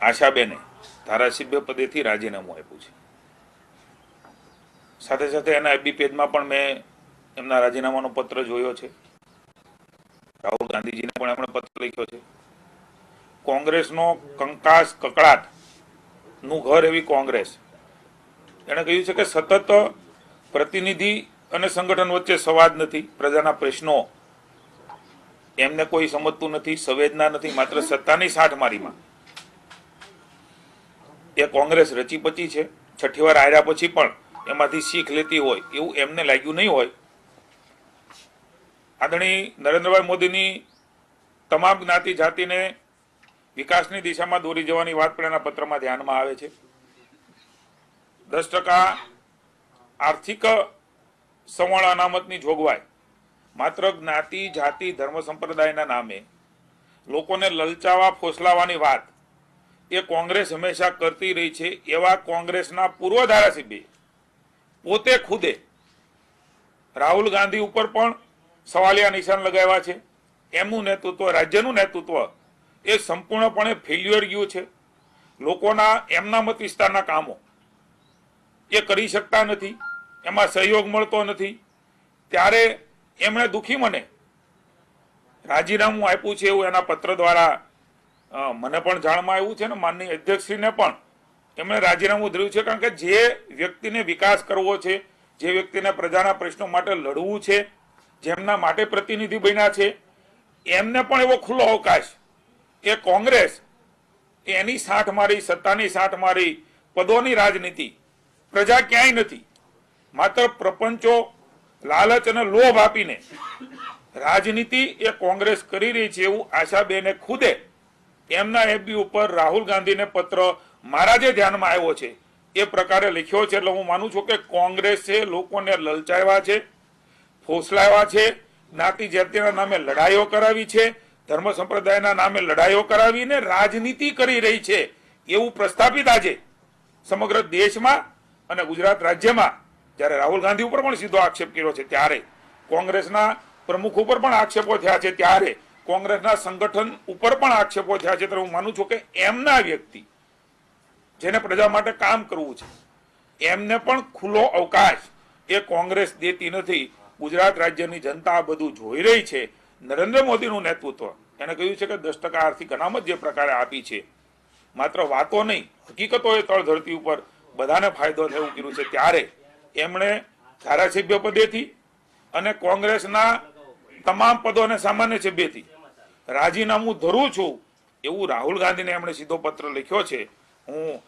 આશાબેને ધારાસભ્ય પદેથી રાજીનામું આપ્યું છે. સાથે સાથે એના એબી પેજમાં પણ મેં એમના રાજીનામાનો પત્ર જોયો છે. રાહુલ ગાંધીજીને પણ એમણે પત્ર લખ્યો છે. કોંગ્રેસનો કંકાસ કકળાટનું ઘર એવી કોંગ્રેસ. એણે કહ્યું છે કે સતત પ્રતિનિધિ અને સંગઠન વચ્ચે સંવાદ નથી, પ્રજાના પ્રશ્નો એમને કોઈ સમજતું નથી, સંવેદના નથી, માત્ર સત્તાની સાઠમારીમાં એ કોંગ્રેસ રચી પચી છે. છઠ્ઠી વાર આવ્યા પછી પણ એમાંથી શીખ લેતી હોય એવું એમને લાગ્યું નહીં હોય. આદરણીય નરેન્દ્રભાઈ મોદીની તમામ જ્ઞાતિ જાતિને વિકાસની દિશામાં દોરી જવાની વાત પણ એના પત્રમાં ધ્યાનમાં આવે છે. દસ ટકા આર્થિક સવર્ણ અનામતની જોગવાઈ. માત્ર જ્ઞાતિ, જાતિ, ધર્મ સંપ્રદાયના નામે લોકોને લલચાવા, ફોસલાવાની વાત એ કોંગ્રેસ હંમેશા કરતી રહી છે, એવા કોંગ્રેસના પૂર્વ ધારાસભ્ય પોતે ખુદે રાહુલ ગાંધી ઉપર પણ સવાલિયા નિશાન લગાવ્યા છે. એમનું નેતૃત્વ, રાજ્યનું નેતૃત્વ એ સંપૂર્ણપણે ફેલ્યુઅર ગયું છે. લોકોના એમના મત વિસ્તારના કામો એ કરી શકતા નથી, એમાં સહયોગ મળતો નથી. ત્યારે એમણે દુખી મને રાજીનામું આપ્યું છે એવું એના પત્ર દ્વારા મને પણ જાણમાં આવ્યું છે ને માનનીય અધ્યક્ષશ્રીને પણ. એમણે રાજીનામું ધર્યું છે કારણ કે જે વ્યક્તિને વિકાસ કરવો છે, જે વ્યક્તિને પ્રજાના પ્રશ્નો માટે લડવું છે, જેમના માટે પ્રતિનિધિ બન્યા છે, એમને પણ એવો ખુલ્લો અવકાશ એ કોંગ્રેસ એની સાઠ મારી, સત્તાની સાઠ મારી પદોની રાજનીતિ, પ્રજા ક્યાંય નથી. માત્ર પ્રપંચો લાલચ અને લોભ આપીને રાજનીતિ એ કોંગ્રેસ કરી રહી છે એવું આશાબેને ખુદે એમના એફબી ઉપર રાહુલ ગાંધીને પત્ર મારા જે ધ્યાનમાં આવ્યો છે, એ પ્રકારે લખ્યો છે. એટલે હું માનું છું કે કોંગ્રેસે લોકોને લલચાવ્યા છે, ફોસલાવ્યા છે, જ્ઞાતિ જાતિના નામે લડાઈઓ કરાવી છે, ધર્મ સંપ્રદાયના નામે લડાઈઓ કરાવીને રાજનીતિ કરી રહી છે, એવું પ્રસ્થાપિત આજે સમગ્ર દેશમાં અને ગુજરાત રાજ્યમાં. જ્યારે રાહુલ ગાંધી ઉપર પણ સીધો આક્ષેપ કર્યો છે, ત્યારે કોંગ્રેસના પ્રમુખ ઉપર પણ આક્ષેપો થયા છે, ત્યારે કોંગ્રેસના સંગઠન ઉપર પણ આક્ષેપો થયા છે. ત્યારે હું માનું છું કે એમના વ્યક્તિ, જેને પ્રજા માટે કામ કરવું છે, એમને પણ ખુલ્લો અવકાશ એ કોંગ્રેસ દેતી નથી. ગુજરાત રાજ્યની જનતા આ બધું જોઈ રહી છે. નરેન્દ્ર મોદીનું નેતૃત્વ એને કહ્યું છે કે દસ ટકા આર્થિક અનામત જે પ્રકારે આપી છે, માત્ર વાતો નહીં, હકીકતો એ તળ ધરતી ઉપર બધાને ફાયદો થાય કર્યું છે. ત્યારે એમણે ધારાસભ્ય પદેથી અને કોંગ્રેસના તમામ પદોને સામાન્ય સભ્યથી રાજીનામું ધરું છું, એવું રાહુલ ગાંધીને એમણે સીધો પત્ર લખ્યો છે, હું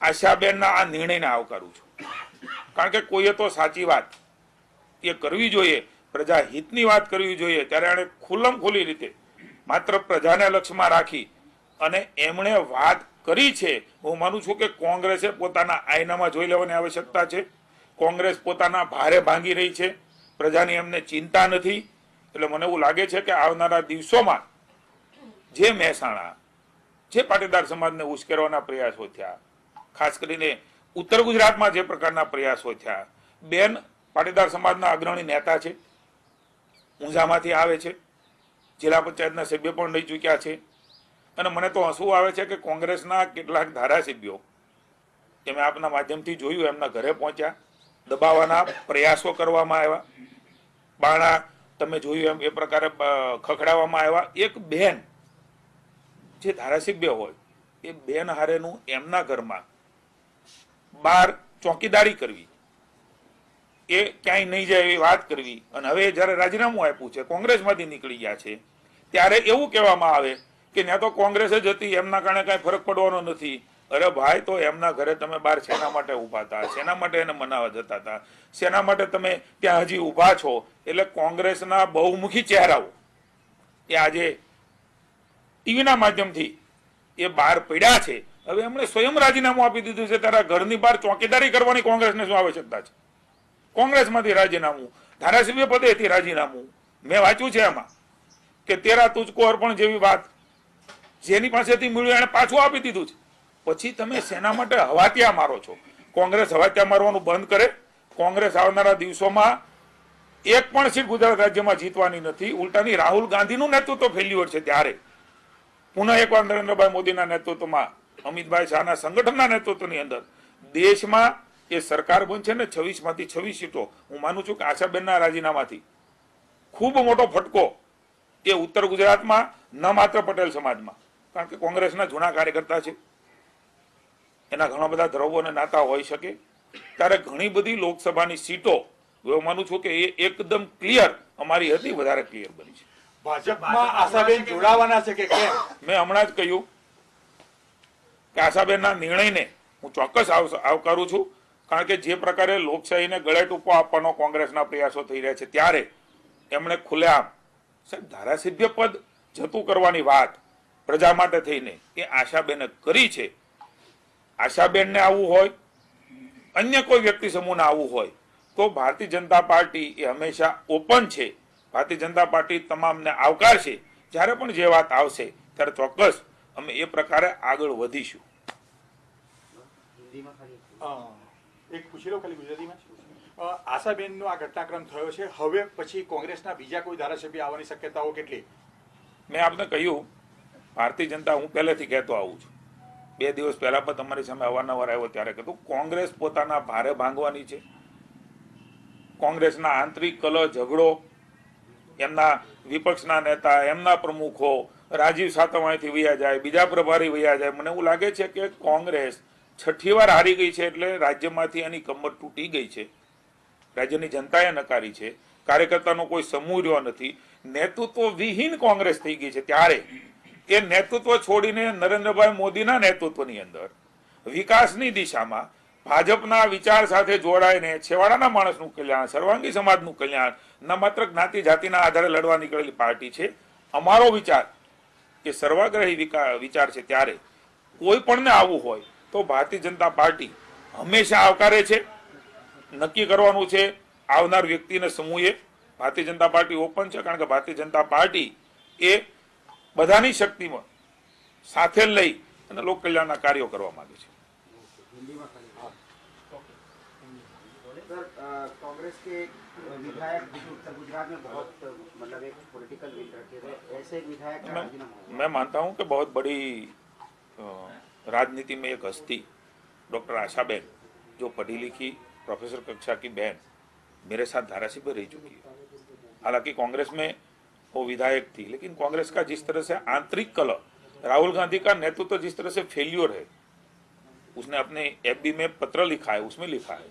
આશાબેનના આ નિર્ણયને આવકારું છું. કારણ કે કોઈએ તો સાચી વાત એ કરવી જોઈએ, પ્રજા હિતની વાત કરવી જોઈએ, ત્યારે એણે ખુલ્લમ ખુલ્લી રીતે માત્ર પ્રજાને લક્ષ્યમાં રાખી અને એમણે વાત કરી છે. હું માનું છું કે કોંગ્રેસે પોતાના આયનામાં જોઈ લેવાની આવશ્યકતા છે. કોંગ્રેસ પોતાના ભારે ભાંગી રહી છે. પ્રજાની એમને ચિંતા નથી. એટલે મને એવું લાગે છે કે આવનારા દિવસોમાં જે મહેસાણા, જે પાટીદાર સમાજને ઉશ્કેરવાના પ્રયાસો થયા, ખાસ કરીને ઉત્તર ગુજરાતમાં જે પ્રકારના પ્રયાસો થયા, બેન પાટીદાર સમાજના અગ્રણી નેતા છે, ઊંઝામાંથી આવે છે, જિલ્લા પંચાયતના સભ્ય પણ રહી ચૂક્યા છે. અને મને તો હસવું આવે છે કે કોંગ્રેસના કેટલાક ધારાસભ્યો તમે આપના માધ્યમથી જોયું, એમના ઘરે પહોંચ્યા, દબાવવાના પ્રયાસો કરવામાં આવ્યા. બાણા તમે જોયું એમ એ પ્રકારે ખખડાવવામાં આવ્યા. એક બેન, જે ધારાસભ્ય હોય, એ બેન હારેનું એમના ઘરમાં બાર ચોકીદારી કરવી. એ ક્યાંય નહીં જાય એવી વાત કરવી. અને હવે જ્યારે રાજીનામું આપ્યું છે, કોંગ્રેસમાંથી નીકળી ગયા છે, ત્યારે એવું કહેવામાં આવે કે ત્યાં તો કોંગ્રેસ જ હતી, એમના કારણે કાંઈ ફરક પડવાનો નથી. અરે ભાઈ, તો એમના ઘરે તમે બાર શેના માટે ઊભા હતા? શેના માટે એને મનાવવા જતા હતા? શેના માટે તમે ત્યાં હજી ઊભા છો? એટલે કોંગ્રેસના બહુમુખી ચહેરાઓ. એ આજે ટીવીના માધ્યમથી એ બહાર પડ્યા છે. હવે એમણે સ્વયં રાજીનામું આપી દીધું છે. તારા ઘરની બહાર ચોકીદારી કરવાની કોંગ્રેસને શું આવશ્યકતા છે? કોંગ્રેસમાંથી રાજીનામું, ધારાસભ્ય પદેથી રાજીનામું. મેં વાંચ્યું છે એમાં કે તેરા તુજકો અર્પણ જેવી વાત જેની પાસેથી મળ્યું એને પાછું આપી દીધું છે. પછી તમે સેના માટે હવાતિયા મારો છો? કોંગ્રેસ હવાતિયા મારવાનું બંધ કરે. કોંગ્રેસ આવનારા દિવસોમાં એક પણ સીટ ગુજરાત રાજ્યમાં જીતવાની નથી. ઉલટાની રાહુલ ગાંધીનું નેતૃત્વ ફેલ્યુઅર છે ત્યારે. પુનઃ એકવાર નરેન્દ્રભાઈ મોદીના નેતૃત્વમાં, અમિતભાઈ શાહના સંગઠનના નેતૃત્વની અંદર. દેશમાં એ સરકાર બનશે ને છવ્વીસમાંથી છવ્વીસ સીટો. હું માનું છું કે આશાબેનના રાજીનામાથી ખૂબ મોટો ફટકો એ ઉત્તર ગુજરાતમાં, ન માત્ર પટેલ સમાજમાં. કારણ કે કોંગ્રેસના જૂના કાર્યકર્તા છે. એના ઘણા બધા અને નાતા હોઈ શકે. ત્યારે ઘણી બધી લોકસભાની સીટો હું માનું છું કે એ એકદમ ક્લિયર અમારી હતી વધારે ક્લિયર બની છે. ભાજપમાં આશાબેન જોડાવાના છે કે કેમ? મેં હમણાં જ કહ્યું કે આશાબેનના નિર્ણયને હું ચોક્કસ આવકારું છું કારણ કે જે પ્રકારે લોકશાહીને ગળે ટૂંકો આપવાનો કોંગ્રેસના પ્રયાસો થઈ રહ્યા છે ત્યારે એમણે ખુલ્લેઆમ સાહેબ ધારાસભ્ય પદ જતું કરવાની વાત પ્રજા માટે થઈને એ આશાબેને કરી છે. આશાબેનને આવવું હોય અન્ય કોઈ વ્યક્તિ સમૂહને આવવું હોય તો ભારતીય જનતા પાર્ટી એ હંમેશા ઓપન છે. ભારતીય જનતા પાર્ટી તમામને આવકારશે. જ્યારે પણ જે વાત આવશે ત્યારે ચોક્કસ અમે એ પ્રકારે આગળ વધીશું. એક પૂછી લો ખાલી ગુજરાતીમાં? આશાબેનનો આ ઘટનાક્રમ થયો છે. હવે પછી કોંગ્રેસના બીજા કોઈ ધારાસભ્ય આવવાની શક્યતાઓ કેટલી? મેં આપને કહ્યું ભારતીય જનતા હું પહેલેથી કહેતો આવું છું. બે દિવસ પહેલા પણ તમારી સામે અવારનવાર આવ્યો ત્યારે કીધું કોંગ્રેસ પોતાના ભારે ભાંગવાની છે. કોંગ્રેસના આંતરિક કલહ, ઝઘડો, એમના વિપક્ષના નેતા, એમના પ્રમુખો, રાજીવ સાતવાણીથી વૈયા જાય, બીજા પ્રભારી વયા જાય. મને એવું લાગે છે કે કોંગ્રેસ છઠ્ઠી વાર હારી ગઈ છે એટલે રાજ્યમાંથી એની કમર તૂટી ગઈ છે. રાજ્યની જનતાએ નકારી છે. કાર્યકર્તાનો કોઈ સમૂહ રહ્યો નથી. નેતૃત્વ વિહીન કોંગ્રેસ થઈ ગઈ છે. ત્યારે એ નેતૃત્વ છોડીને નરેન્દ્રભાઈ મોદીના નેતૃત્વની અંદર. વિકાસની દિશામાં ભાજપના વિચાર સાથે જોડાઈને છેવાડાના માણસનું કલ્યાણ, સર્વાંગી સમાજનું કલ્યાણ, ન માત્ર જ્ઞાતિ જાતિના આધારે લડવા નીકળેલી પાર્ટી છે, અમારો વિચાર કે સર્વાગ્રહી વિચાર છે ત્યારે કોઈ પણને આવવું હોય તો ભારતીય જનતા પાર્ટી હંમેશા આવકારે છે, નક્કી કરવાનું છે, આવનાર વ્યક્તિને સમૂહે. ભારતીય જનતા પાર્ટી ઓપન છે કારણ કે ભારતીય જનતા પાર્ટી એ બધાની શક્તિમાં સાથે લઈ અને લોક કલ્યાણના કાર્યો કરવા માંગે છે सर अ, कांग्रेस के एक विधायक जो उत्तर गुजरात में बहुत अ, मतलब एक पॉलिटिकल विल रखे थे ऐसे एक विधायक का मैं राजीनामा हुआ मैं मानता हूं कि बहुत बड़ी अ, राजनीति में एक हस्ती डॉक्टर आशाबेन जो पढ़ी लिखी प्रोफेसर कक्षा की बहन मेरे साथ धाराशिव में रह चुकी है हालांकि कांग्रेस में वो विधायक थी लेकिन कांग्रेस का जिस तरह से आंतरिक कलह राहुल गांधी का नेतृत्व जिस तरह से फेल्योर है उसने अपने एफबी में पत्र लिखा है उसमें लिखा है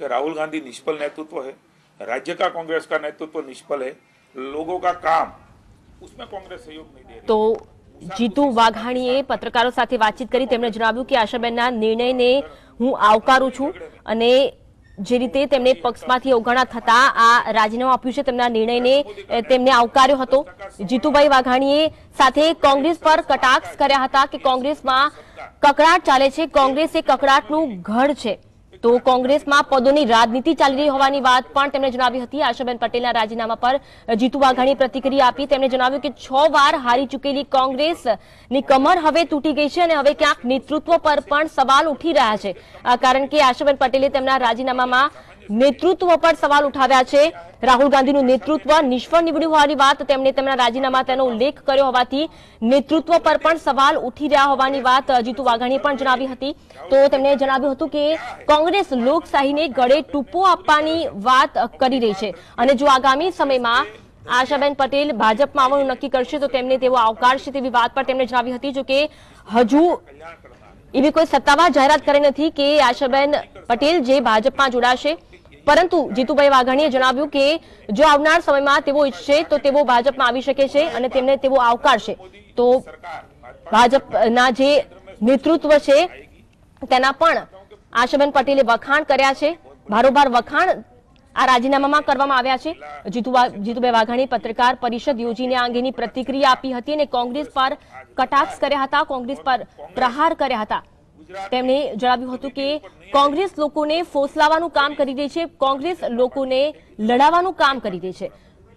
कि राहुल गांधी निष्फल नेतृत्व है राज्य का कांग्रेस का नेतृत्व निष्फल है लोगों का काम उसमें कांग्रेस सहयोग नहीं दे रही તો જીતુ વાઘાણીએ પત્રકારો સાથે વાતચીત કરી તેમણે જણાવ્યું કે આશાબેનના નિર્ણયને હું આવકારું છું અને જે રીતે તેમણે પક્ષમાંથી અવગણા થતા આ રાજીનામું આપ્યું છે, તેમના નિર્ણયને તેમને આવકાર્યો હતો. જીતુભાઈ વાઘાણીએ સાથે કોંગ્રેસ પર કટાક્ષ કર્યા હતા કે કોંગ્રેસમાં કકડાટ ચાલે છે. કોંગ્રેસ એ કકડાટનું ગઢ છે. તો કોંગ્રેસમાં પદોની રાજનીતિ ચાલી રહી હોવાની વાત પણ તેમણે જણાવી હતી. આશાબેન પટેલના રાજીનામા પર જીતુ વાઘાણીએ પ્રતિક્રિયા આપી. તેમણે જણાવ્યું કે છ વાર હારી ચૂકેલી કોંગ્રેસની કમર હવે તૂટી ગઈ છે અને હવે ક્યાંક નેતૃત્વ પર પણ સવાલ ઉઠી રહ્યા છે. કારણ કે આશાબેન પટેલે તેમના રાજીનામામાં નેતૃત્વ પર સવાલ ઉઠાવ્યા છે. રાહુલ ગાંધીનું નેતૃત્વ નિષ્ફળ નીવડ્યું હોવાની વાત તેમણે તેમના રાજીનામા તેનો ઉલ્લેખ કર્યો હોવાથી નેતૃત્વ પર પણ સવાલ ઉઠી રહ્યા હોવાની વાત જીતુ વાઘાણીએ પણ જણાવી હતી. તો તેમણે જણાવ્યું હતું કે કોંગ્રેસ લોકશાહીને ગળે ટૂંપો આપવાની વાત કરી રહી છે. અને જો આગામી સમયમાં આશાબેન પટેલ ભાજપમાં આવવાનું નક્કી કરશે તો તેમને તેઓ આવકારશે તેવી વાત પણ તેમણે જણાવી હતી. જો કે હજુ એવી કોઈ સત્તાવાર જાહેરાત કરી નથી કે આશાબેન પટેલ જે ભાજપમાં જોડાશે. પરંતુ જીતુભાઈ વાઘાણીએ જણાવ્યું કે જો આવનાર સમયમાં તેઓ ઈચ્છશે તો તેઓ ભાજપમાં આવી શકે છે અને તેમને તેઓ આવકારશે. તો ભાજપના જે નેતૃત્વ છે, તેના પણ આશાબેન પટેલે વખાણ કર્યા છે. ભારોભાર વખાણ આ રાજીનામામાં કરવામાં આવ્યા છે. જીતુભા જીતુભાઈ વાઘાણી પત્રકાર પરિષદ યોજીને આ અંગેની પ્રતિક્રિયા આપી હતી અને કોંગ્રેસ પર કટાક્ષ કર્યા હતા, કોંગ્રેસ પર પ્રહાર કર્યા હતા. તેમણે જણાવ્યું હતું કે કોંગ્રેસ લોકોને ફોસલાવાનું કામ કરી રહી છે કોંગ્રેસ લોકોને લડાવવાનું કામ કરી રહી છે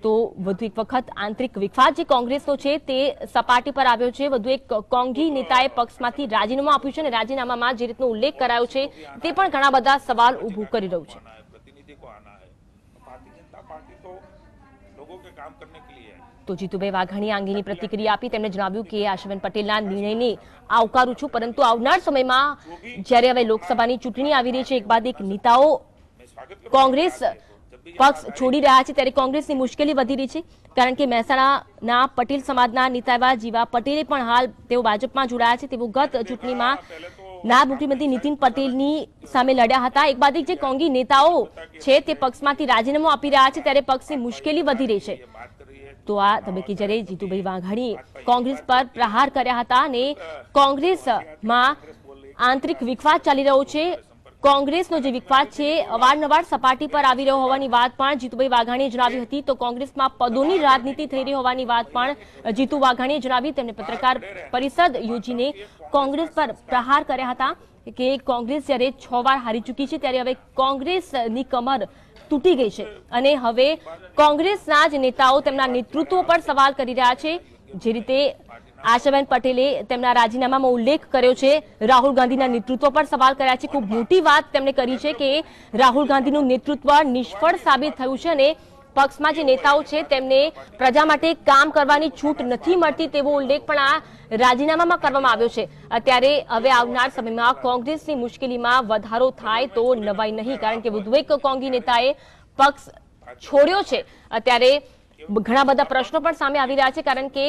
તો વધુ એક વખત આંતરિક વિખવાદ જે કોંગ્રેસનો છે તે સપાટી પર આવ્યો છે વધુ એક કોંગ્રી નેતાએ પક્ષમાંથી રાજીનામું આપ્યું છે અને રાજીનામામાં જે રીતનો ઉલ્લેખ કરાયો છે તે પણ ઘણા બધા સવાલ ઉભું કરી રહ્યું છે आना है प्रतिनिधि को आना है भारतीय जनता पार्टी तो लोगों के काम करने के लिए है તો જીતુભાઈ વાઘાણી અંગેની પ્રતિક્રિયા આપી. તેમણે જણાવ્યું કે આશવેન પટેલના નિર્ણયને આવકારું છું, પરંતુ આવનાર સમયમાં જ્યારે હવે લોકસભાની ચૂંટણી આવી રહી છે, એક બાદ એક નેતાઓ કોંગ્રેસ પક્ષ છોડી રહ્યા છે, ત્યારે કોંગ્રેસની મુશ્કેલી વધી રહી છે, કારણ કે મહેસાણાના પટેલ સમાજના નેતા એવા જીવા પટેલે પણ હાલ તેઓ ભાજપમાં જોડાયા છે. તેઓ ગત ચૂંટણીમાં નાયબ મુખ્યમંત્રી નીતિન પટેલની સામે લડ્યા હતા. એક બાદ જે કોંગી નેતાઓ છે, તે પક્ષમાંથી રાજીનામું આપી રહ્યા છે, ત્યારે પક્ષની મુશ્કેલી વધી રહી છે. તો આ તબક્કે જ્યારે જીતુભાઈ વાઘાણીએ કોંગ્રેસ પર પ્રહાર કર્યા હતા અને કોંગ્રેસમાં આંતરિક વિખવાદ ચાલી રહ્યો છે. કોંગ્રેસનો જે વિખવાદ છે, અવારનવાર સપાટી પર આવી રહ્યો હોવાની વાત પણ જીતુભાઈ વાઘાણીએ જણાવી હતી. તો કોંગ્રેસમાં પદોની રાજનીતિ થઈ રહી હોવાની વાત પણ જીતુ વાઘાણીએ જણાવી. તેમણે પત્રકાર પરિષદ યોજીને કોંગ્રેસ પર પ્રહાર કર્યા હતા કે કોંગ્રેસ જ્યારે છ વાર હારી ચૂકી છે, ત્યારે હવે કોંગ્રેસની કમર તૂટી ગઈ છે. અને હવે કોંગ્રેસના જ નેતાઓ તેમના નેતૃત્વ પર સવાલ કરી રહ્યા છે. જે રીતે આશાબેન પટેલે તેમના રાજીનામામાં ઉલ્લેખ કર્યો છે. રાહુલ ગાંધીના નેતૃત્વ પર સવાલ કર્યા છે. ખૂબ મોટી વાત તેમણે કરી છે કે રાહુલ ગાંધીનું નેતૃત્વ નિષ્ફળ સાબિત થયું છે અને પક્ષમાં જે નેતાઓ છે તેમને પ્રજા માટે કામ કરવાની છૂટ નથી મળતી તેવો ઉલ્લેખ પણ આ રાજીનામામાં કરવામાં આવ્યો છે. અત્યારે હવે આવનાર સમયમાં કોંગ્રેસની મુશ્કેલીમાં વધારો થાય તો નવાઈ નહીં, કારણ કે વધુ એક કોંગી નેતાએ પક્ષ છોડ્યો છે. અત્યારે ઘણા બધા પ્રશ્નો પણ સામે આવી રહ્યા છે કારણ કે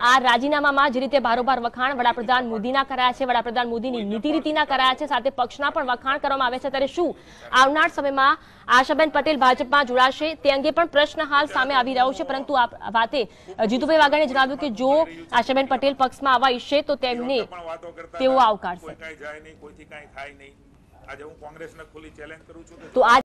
આ રાજીનામામાં જે રીતે બારોબાર વખાણ વડાપ્રધાન મોદીના કરાયા છે વડાપ્રધાન મોદીની નીતિ રીતિના કરાયા છે સાથે પક્ષના પણ વખાણ કરવામાં આવે છે ત્યારે શું આવનાર સમયમાં આશાબેન પટેલ ભાજપમાં જોડાશે તે અંગે પણ પ્રશ્ન હાલ સામે આવી રહ્યો છે પરંતુ આ વાતે જીતુભાઈ વાઘાણીએ જણાવ્યું કે જો આશાબેન પટેલ પક્ષમાં આવવા ઈચ્છે તો તેમને તેઓ આવકારશે. આજે હું કોંગ્રેસને ખુલ્લી ચેલેન્જ કરું છું તો આ